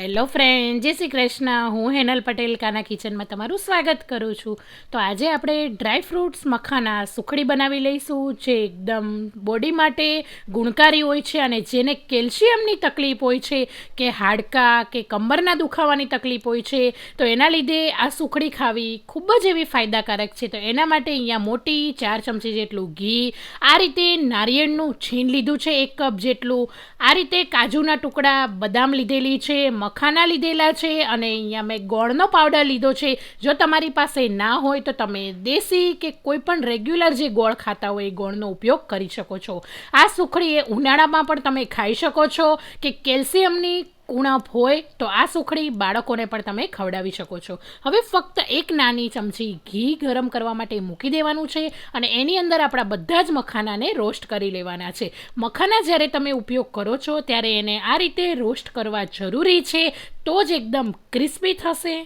Hello friend, જય શ્રી કૃષ્ણ. હું હેનલ પટેલ, કાના કિચનમાં તમારું સ્વાગત કરું છું. તો આજે આપણે ડ્રાય ફ્રૂટ્સ મખાના સુખડી બનાવી લઈશું, જે એકદમ બોડી માટે ગુણકારી હોય છે અને જેને કેલ્શિયમની તકલીફ હોય છે કે હાડકાં કે કમરના દુખાવાની તકલીફ હોય છે, તો એના લીધે આ સુખડી ખાવી ખૂબ જ એવી ફાયદાકારક છે. તો એના માટે અહીંયા મોટી ચાર ચમચી જેટલું ઘી, આ રીતે નારિયેળનું છીણ લીધું છે, એક કપ જેટલું. આ રીતે કાજુના ટુકડા, બદામ લીધેલી છે મખાના લીધેલા છે અને અહીંયા મેં ગોળનો પાવડર લીધો છે. જો તમારી પાસે ના હોય તો તમે દેશી કે કોઈ પણ રેગ્યુલર જે ગોળ ખાતા હોય એ ગોળનો ઉપયોગ કરી શકો છો. આ સુખડી એ ઉનાળામાં પણ તમે ખાઈ શકો છો કે કેલ્શિયમની ઉણપ હોય તો આ સુખડી બાળકોને પણ તમે ખવડાવી શકો છો. હવે ફક્ત એક નાની ચમચી ઘી ગરમ કરવા માટે મૂકી દેવાનું છે અને એની અંદર આપણા બધા જ મખાનાને રોસ્ટ કરી લેવાના છે. મખાના જ્યારે તમે ઉપયોગ કરો છો ત્યારે એને આ રીતે રોસ્ટ કરવા જરૂરી છે તો જ એકદમ ક્રિસ્પી થશે.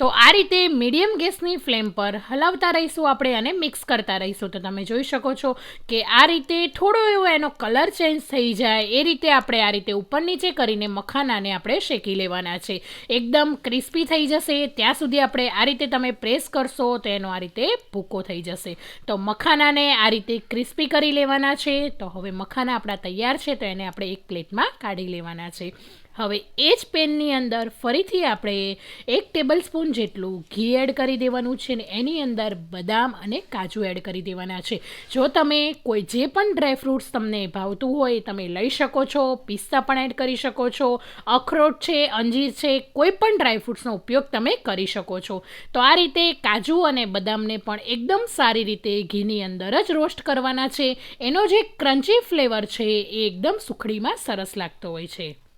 તો આ રીતે મીડિયમ ગેસની ફ્લેમ પર હલાવતા રહીશું આપણે અને મિક્સ કરતા રહીશું. તો તમે જોઈ શકો છો કે આ રીતે થોડો એવો એનો કલર ચેન્જ થઈ જાય. એ રીતે આપણે આ રીતે ઉપર નીચે કરીને મખાનાને આપણે શેકી લેવાના છે. એકદમ ક્રિસ્પી થઈ જશે. ત્યાં સુધી આપણે આ રીતે તમે પ્રેસ કરશો તો એનો આ રીતે ભૂકો થઈ જશે. તો મખાનાને આ રીતે ક્રિસ્પી કરી લેવાના છે. તો હવે મખાના આપણા તૈયાર છે તો એને આપણે એક પ્લેટમાં કાઢી લેવાના છે. હવે એ જ પેનની અંદર ફરીથી આપણે એક ટેબલ સ્પૂન જેટલું ઘી એડ કરી દેવાનું છે ને એની અંદર બદામ અને કાજુ એડ કરી દેવાના છે. જો તમે કોઈ જે પણ ડ્રાયફ્રૂટ્સ તમને ભાવતું હોય તમે લઈ શકો છો, પિસ્તા પણ એડ કરી શકો છો, અખરોટ છે, અંજીર છે, કોઈ પણ ડ્રાયફ્રૂટ્સનો ઉપયોગ તમે કરી શકો છો. તો આ રીતે કાજુ અને બદામને પણ એકદમ સારી રીતે ઘીની અંદર જ રોસ્ટ કરવાના છે. એનો જે ક્રન્ચી ફ્લેવર છે એ એકદમ સુખડીમાં સરસ લાગતો હોય છે.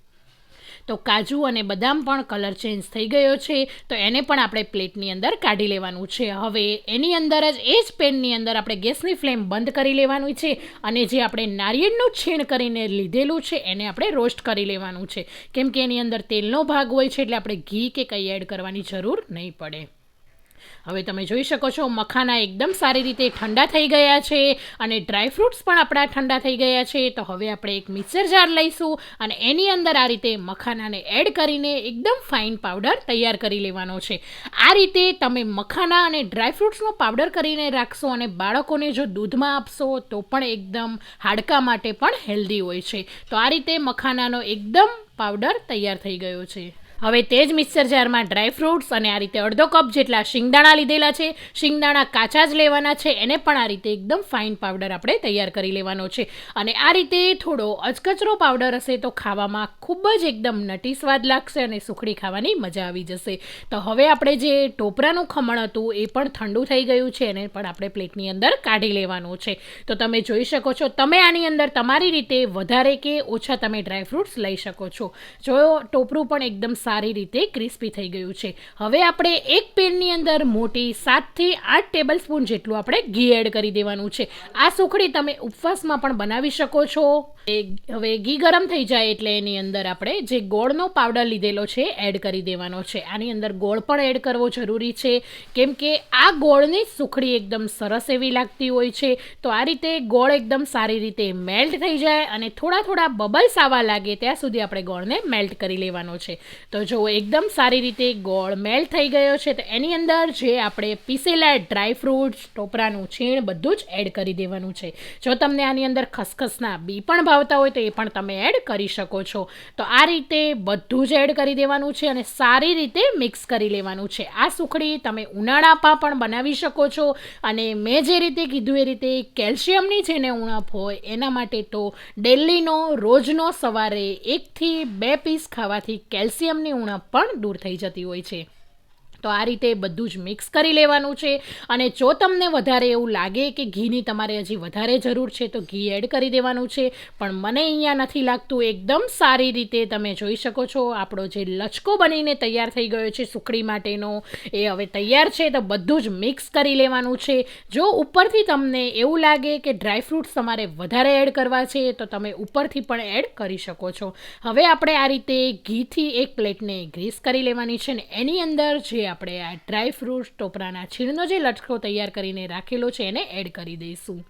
તો કાજુ અને બદામ પણ કલર ચેન્જ થઈ ગયો છે. તો એને પણ આપણે પ્લેટની અંદર કાઢી લેવાનું છે. હવે એની અંદર જ એ જ પેનની અંદર આપણે ગેસની ફ્લેમ બંધ કરી લેવાનું છે અને જે આપણે નારિયેળનું છીણ કરીને લીધેલું છે એને આપણે રોસ્ટ કરી લેવાનું છે. કેમ કે એની અંદર તેલનો ભાગ હોય છે એટલે આપણે ઘી કે કંઈ એડ કરવાની જરૂર નહીં પડે. હવે તમે જોઈ શકો છો, મખાના એકદમ સારી રીતે ઠંડા થઈ ગયા છે અને ડ્રાયફ્રૂટ્સ પણ આપણા ઠંડા થઈ ગયા છે. તો હવે આપણે એક મિક્સર જાર લઈશું અને એની અંદર આ રીતે મખાનાને એડ કરીને એકદમ ફાઇન પાવડર તૈયાર કરી લેવાનો છે. આ રીતે તમે મખાના અને ડ્રાયફ્રૂટ્સનો પાવડર કરીને રાખશો અને બાળકોને જો દૂધમાં આપશો તો પણ એકદમ હાડકા માટે પણ હેલ્ધી હોય છે. તો આ રીતે મખાનાનો એકદમ પાવડર તૈયાર થઈ ગયો છે. હવે તે જ મિક્સર જારમાં ડ્રાય ફ્રૂટ્સ અને આ રીતે અડધો કપ જેટલા શિંગદાણા લીધેલા છે. શિંગદાણા કાચા જ લેવાના છે, એને પણ આ રીતે એકદમ ફાઇન પાવડર આપણે તૈયાર કરી લેવાનો છે. અને આ રીતે થોડો અચકચરો પાવડર હશે તો ખાવામાં ખૂબ જ એકદમ નટી સ્વાદ લાગશે અને સુખડી ખાવાની મજા આવી જશે. તો હવે આપણે જે ટોપરાનું ખમણ હતું એ પણ ઠંડુ થઈ ગયું છે, એને પણ આપણે પ્લેટની અંદર કાઢી લેવાનું છે. તો તમે જોઈ શકો છો, તમે આની અંદર તમારી રીતે વધારે કે ઓછા તમે ડ્રાયફ્રૂટ્સ લઈ શકો છો. જો ટોપરું પણ એકદમ સારી રીતે ક્રિસ્પી થઈ ગયું છે. હવે આપણે એક પેનની અંદર મોટી સાતથી આઠ ટેબલ સ્પૂન જેટલું આપણે ઘી એડ કરી દેવાનું છે. આ સુખડી તમે ઉપવાસમાં પણ બનાવી શકો છો. હવે ઘી ગરમ થઈ જાય એટલે એની અંદર આપણે જે ગોળનો પાવડર લીધેલો છે એડ કરી દેવાનો છે. આની અંદર ગોળ પણ એડ કરવો જરૂરી છે. કેમ કે આ ગોળની સુખડી એકદમ સરસ એવી લાગતી હોય છે. તો આ રીતે ગોળ એકદમ સારી રીતે મેલ્ટ થઈ જાય અને થોડા થોડા બબલ્સ આવવા લાગે ત્યાં સુધી આપણે ગોળને મેલ્ટ કરી લેવાનો છે. તો જો એકદમ સારી રીતે ગોળ મેલ્ટ થઈ ગયો છે, તો એની અંદર જે આપણે પીસેલા ડ્રાય ફ્રૂટ્સ, ટોપરાનું છીણ બધું જ એડ કરી દેવાનું છે. જો તમને આની અંદર ખસખસના બી પણ ભાવતા હોય, તો એ પણ તમે એડ કરી શકો છો. તો આ રીતે બધું જ એડ કરી દેવાનું છે અને સારી રીતે મિક્સ કરી લેવાનું છે. આ સુખડી તમે ઉનાળામાં પણ બનાવી શકો છો અને મેં જે રીતે કીધું એ રીતે કેલ્શિયમની જેને ઉણપ હોય, એના માટે તો ડેલીનો, રોજનો સવારે એકથી બે પીસ ખાવાથી કેલ્શિયમની ઉણપ પણ દૂર થઈ જતી હોય છે. તો આ રીતે બધું જ મિક્સ કરી લેવાનું છે. અને જો તમને વધારે એવું લાગે કે ઘીની તમારે હજી વધારે જરૂર છે, તો ઘી એડ કરી દેવાનું છે. પણ મને અહીંયા નથી લાગતું એકદમ સારી રીતે તમે જોઈ શકો છો. આપણો જે લચકો બનીને તૈયાર થઈ ગયો છે સુખડી માટેનો, એ હવે તૈયાર છે, તો બધું જ મિક્સ કરી લેવાનું છે. જો ઉપરથી તમને એવું લાગે કે ડ્રાયફ્રૂટ્સ તમારે વધારે એડ કરવા છે, તો તમે ઉપરથી પણ એડ કરી શકો છો. હવે આપણે આ રીતે ઘીથી એક પ્લેટને ગ્રીસ કરી લેવાની છે ને એની અંદર જે આપણે આ ડ્રાય ફ્રૂટ ટોપરાના છીણનો જે લટકો તૈયાર કરીને રાખેલો છે એને એડ કરી દઈશું.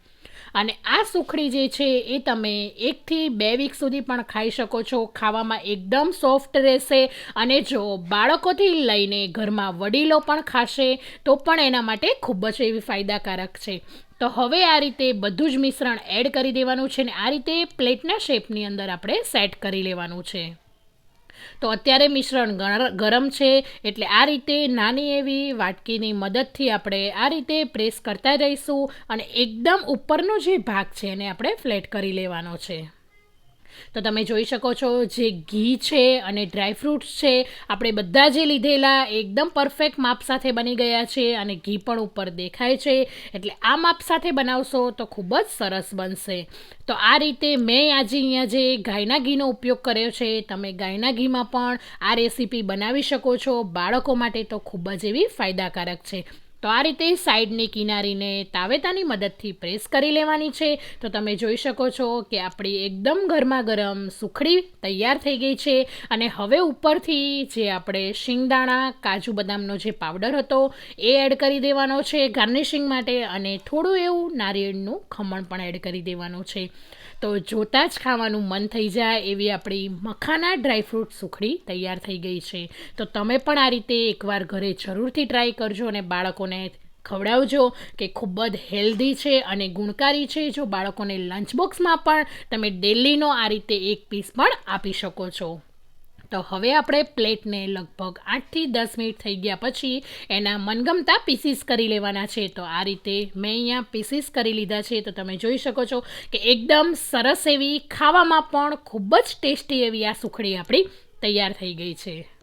અને આ સુખડી જે છે એ તમે એકથી બે વીક સુધી પણ ખાઈ શકો છો. ખાવામાં એકદમ સોફ્ટ રહેશે અને જો બાળકોથી લઈને ઘરમાં વડીલો પણ ખાશે, તો પણ એના માટે ખૂબ જ એવી ફાયદાકારક છે. તો હવે આ રીતે બધું જ મિશ્રણ એડ કરી દેવાનું છે ને આ રીતે પ્લેટના શેપની અંદર આપણે સેટ કરી લેવાનું છે. તો અત્યારે મિશ્રણ ગર- ગરમ છે એટલે આ રીતે નાની એવી વાટકીની મદદથી આપણે આ રીતે પ્રેસ કરતા રહીશું અને એકદમ ઉપરનો જે ભાગ છે એને આપણે ફ્લેટ કરી લેવાનો છે. તો તમે જોઈ શકો છો જે ઘી છે અને ડ્રાયફ્રૂટ્સ છે, આપણે બધા જે લીધેલા એકદમ પરફેક્ટ માપ સાથે બની ગયા છે અને ઘી પણ ઉપર દેખાય છે. એટલે આ માપ સાથે બનાવશો તો ખૂબ જ સરસ બનશે. તો આ રીતે મેં આજે અહીંયા જે ગાયના ઘીનો ઉપયોગ કર્યો છે, તમે ગાયના ઘીમાં પણ આ રેસીપી બનાવી શકો છો. બાળકો માટે તો ખૂબ જ એવી ફાયદાકારક છે. તો આ રીતે સાઈડની કિનારીને તાવેતાની મદદથી પ્રેસ કરી લેવાની છે. તો તમે જોઈ શકો છો કે આપણી એકદમ ગરમા ગરમ સુખડી તૈયાર થઈ ગઈ છે અને હવે ઉપરથી જે આપણે શિંગદાણા, કાજુ બદામનો જે પાવડર હતો એ એડ કરી દેવાનો છે ગાર્નિશિંગ માટે અને થોડું એવું નારિયેળનું ખમણ પણ એડ કરી દેવાનું છે. તો જોતાં જ ખાવાનું મન થઈ જાય એવી આપણી મખાના ડ્રાયફ્રૂટ સુખડી તૈયાર થઈ ગઈ છે. તો તમે પણ આ રીતે એકવાર ઘરે જરૂરથી ટ્રાય કરજો અને બાળકોને ખવડાવજો કે ખૂબ જ હેલ્ધી છે અને ગુણકારી છે, જો બાળકોને લંચ બોક્સમાં પણ તમે ડેલીનો આ રીતે એક પીસ પણ આપી શકો છો. તો હવે આપણે પ્લેટને લગભગ આઠથી દસ મિનિટ થઈ ગયા પછી એના મનગમતા પીસીસ કરી લેવાના છે. તો આ રીતે મેં અહીંયા પીસીસ કરી લીધા છે. તો તમે જોઈ શકો છો કે એકદમ સરસ એવી ખાવામાં પણ ખૂબ જ ટેસ્ટી એવી આ સુખડી આપણી તૈયાર થઈ ગઈ છે.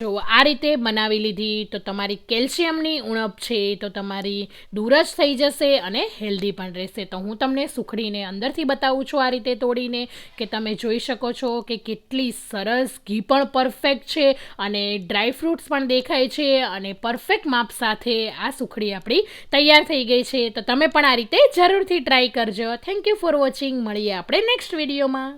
જો આ રીતે બનાવી લીધી, તો તમારી કેલ્શિયમની ઉણપ છે, તો તમારી દૂર જ થઈ જશે અને હેલ્ધી પણ રહેશે. તો હું તમને સુખડીને અંદરથી બતાવું છું આ રીતે તોડીને, કે તમે જોઈ શકો છો કે કેટલી સરસ ઘી પણ પરફેક્ટ છે અને ડ્રાય ફ્રૂટ્સ પણ દેખાય છે અને પરફેક્ટ માપ સાથે આ સુખડી આપણી તૈયાર થઈ ગઈ છે. તો તમે પણ આ રીતે જરૂરથી ટ્રાય કરજો. થેન્ક યુ ફોર વોચિંગ મળીએ આપણે નેક્સ્ટ વિડીયોમાં